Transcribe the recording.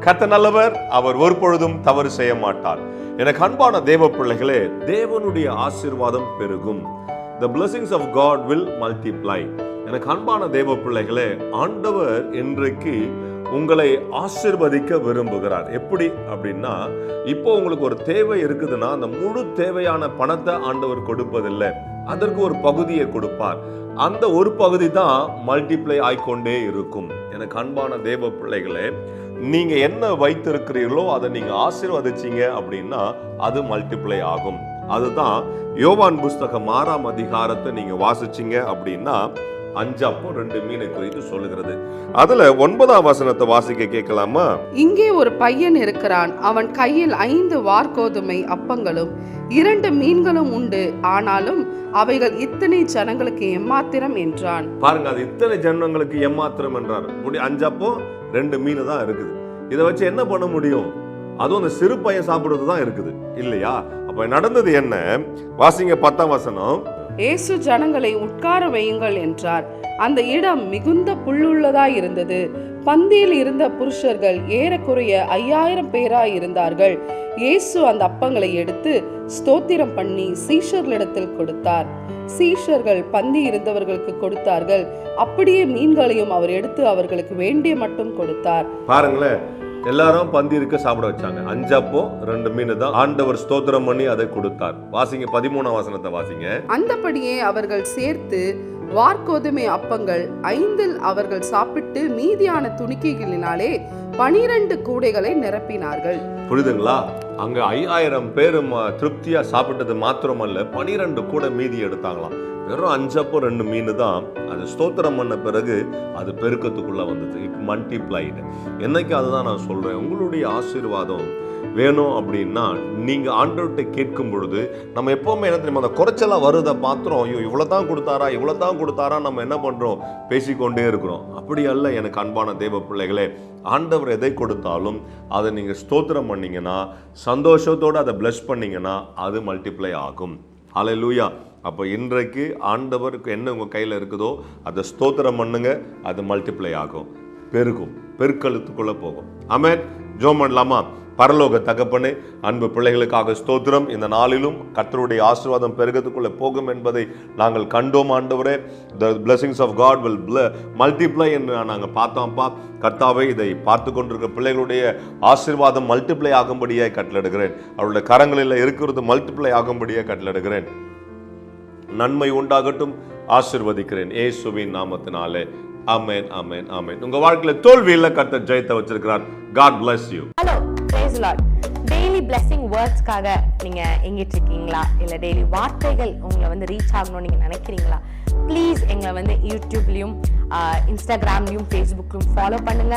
கத்த நல்லவர். அவர் ஒரு பொழுதும் தவறு செய்ய மாட்டார். எனக்கு அன்பான தேவ பிள்ளைகளே தேவனுடைய ஆசீர்வாதம் பெருகும். The blessings of God will multiply எனக்கு அன்பான தேவ பிள்ளைகளே ஆண்டவர் இன்றைக்கு உங்களை ஆசிர்வதிக்க விரும்புகிறார். எப்படி அப்படின்னா இப்போ உங்களுக்கு ஒரு தேவை இருக்குதுன்னா அந்த முழு தேவையான பணத்தை ஆண்டவர் கொடுப்பதில்லை. அதற்கு ஒரு பகுதியை கொடுப்பார். அந்த ஒரு பகுதி தான் மல்டிப்ளை ஆய்கொண்டே இருக்கும். எனக்கு அன்பான தேவ பிள்ளைகளே நீங்க என்ன வைத்திருக்கிறீர்களோ அதை நீங்க ஆசீர்வதிச்சீங்க அப்படின்னா அது மல்டிப்ளை ஆகும். அதுதான் யோவான் புஸ்தகம் ஆறாம் அதிகாரத்தை நீங்க வாசிச்சீங்க அப்படின்னா அஞ்சப்போ ரெண்டு மீனை குறித்து சொல்லுகிறது. அதுல ஒன்பதாம் வசனத்தை வாசிக்க கேட்கலாமா? இங்கே ஒரு பையன் இருக்கிறான். அவன் கையில் ஐந்து வார்கோதுமை அப்பங்களும் இரண்டு மீன்களும் உண்டு. ஆனாலும் அவைகள் இத்தனை ஜனங்களுக்கு எம்மாத்திரம் என்றான். பாருங்க அது இத்தனை ஜனங்களுக்கு ஏமாத்திரம் என்றார். முடி அஞ்சப்போ ரெண்டு மீன் தான் இருக்குது. இதை வச்சு என்ன பண்ண முடியும்? அதுவும் அந்த சிறு பையன் சாப்பிடுறது தான் இருக்குது. இல்லையா? அப்ப நடந்தது என்ன? வாசிங்க பத்தாம் வசனம். இயேசு ஜனங்களை உட்கார வையுங்கள் என்றார். அந்த இடம் மிகுந்த புல்லுள்ளதாய் இருந்தது. பந்தியில் இருந்த புருஷர்கள் ஏறக்குறைய ஐயாயிரம் பேராய் இருந்தார்கள். இயேசு அந்த அப்பங்களை எடுத்து ஸ்தோத்திரம் பண்ணி சீஷர்களிடத்தில் கொடுத்தார். சீஷர்கள் பந்தி இருந்தவர்களுக்கு கொடுத்தார்கள். அப்படியே மீன்களையும் அவர் எடுத்து அவர்களுக்கு வேண்டிய மட்டும் கொடுத்தார். பாருங்களேன் எல்லாரும் பந்தி இருக்க சாப்பிட வச்சாங்க. அஞ்சப்போ ரெண்டு மீன் தான் ஆண்டவர் ஸ்தோத்திரம் பண்ணி அதை கொடுத்தார். வாசிங்க பதிமூணாம் வசனத்தை வாசிங்க. அந்தபடியே அவர்கள் சேர்த்து வார்கோதுமை அப்பங்கள் ஐந்தில் அவர்கள் சாப்பிட்டு மீதியான துணிக்கைகளினாலே பனிரெண்டு கூடைகளை நிரப்பினார்கள். புரியுதுங்களா அங்க ஐயாயிரம் பேர் திருப்தியா சாப்பிட்டது மாத்திரமல்ல பனிரெண்டு கூட மீதி எடுத்தாங்களாம். வெறும் அஞ்சப்போ ரெண்டு மீன் தான் அது ஸ்தோத்திரம் பண்ண பிறகு அது பெருக்கத்துக்குள்ளே வந்தது. இட் மல்டிப்ளைடு என்னைக்கு அதுதான் நான் சொல்கிறேன் உங்களுடைய ஆசீர்வாதம் வேணும் அப்படின்னா நீங்கள் ஆண்டவர்கிட்ட கேட்கும் பொழுது நம்ம எப்போவுமே என்ன தெரியுமா அந்த குறைச்சலாக வருதை பாத்திரம் ஐயோ இவ்வளோ தான் கொடுத்தாரா இவ்வளோ தான் கொடுத்தாரா நம்ம என்ன பண்ணுறோம் பேசிக்கொண்டே இருக்கிறோம். அப்படி அல்ல எனக்கு அன்பான தெய்வ பிள்ளைகளே ஆண்டவர் எதை கொடுத்தாலும் அதை நீங்கள் ஸ்தோத்திரம் பண்ணிங்கன்னா சந்தோஷத்தோடு அதை பிளஸ் பண்ணீங்கன்னா அது மல்டிப்ளை ஆகும். அலை லூயா அப்போ இன்றைக்கு ஆண்டவருக்கு என்ன உங்கள் கையில் இருக்குதோ அதை ஸ்தோத்திரம் பண்ணுங்க அது மல்டிப்ளை ஆகும். பெருகும் பெருக்கழுத்துக்குள்ளே போகும். அமேன் ஜோம் பண்ணலாமா? பரலோக தகப்பனே அன்பு பிள்ளைகளுக்காக ஸ்தோத்திரம். இந்த நாளிலும் கர்த்தருடைய ஆசீர்வாதம் பெருகத்துக்குள்ளே போகும் என்பதை நாங்கள் கண்டோம் ஆண்டவரே. The blessings of God will multiply என்று நாங்கள் பார்த்தோம்ப்பா. கர்த்தாவை இதை பார்த்து கொண்டிருக்கிற பிள்ளைகளுடைய ஆசீர்வாதம் மல்டிப்ளை ஆகும்படியே கட்டளிடுகிறேன் அவருடைய கரங்களில் இருக்கிறது மல்டிப்ளை ஆகும்படியே கட்டளிடுகிறேன் நன்மை உண்டாகட்டும். ஆசிர்வதிக்கிறேன் ஏசுவின் நாமத்தினாலே. அமேன் அமேன் அமேன் உங்க வாழ்க்கையில தோல்வியில் கர்த்தர் ஜெயத்தை வச்சிருக்கிறார். God bless you hello praise Lord daily blessing வேர்ட்ஸ்க்காக நீங்க எங்கிட்டு இருக்கீங்களா? இல்ல டெய்லி வார்த்தைகள் உங்களை வந்து ரீச் ஆகணும்னு நீங்க நினைக்கிறீங்களா? ப்ளீஸ் எங்களை வந்து யூடியூப்லயும் இன்ஸ்டாகிராம்லயும் ஃபேஸ்புக்லயும் ஃபாலோ பண்ணுங்க.